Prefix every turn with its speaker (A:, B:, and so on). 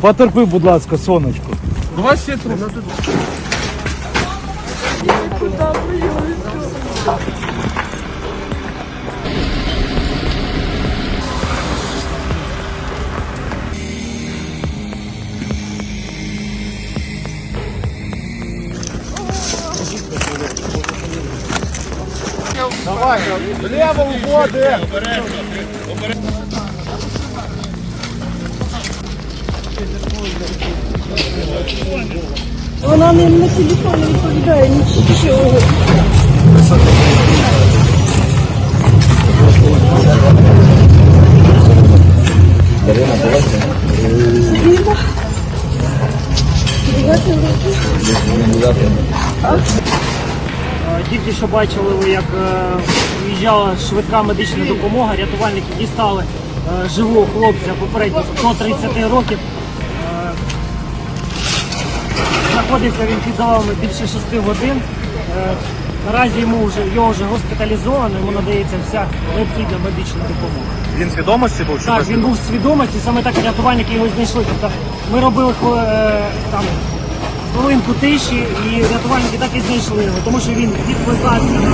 A: Потерпи, будь ласка, сонечко.
B: Давай ще. Давай, влево уходи.
C: Вона не на телефон не відповідає нічого. Дарина
D: Е, Тільки що бачили ви, як е, виїжджала швидка медична допомога, рятувальники дістали е, живого хлопця попередньо 130 років. Е, Знаходився він під завалами більше 6 годин. Наразі йому вже його вже госпіталізовано, йому надається вся необхідна медична допомога.
B: Він свідомості був чи
D: Так, він був в свідомості, саме так рятувальники його знайшли. Тобто ми робили там хвилинку тиші і рятувальники так і знайшли його, тому що він відкликався на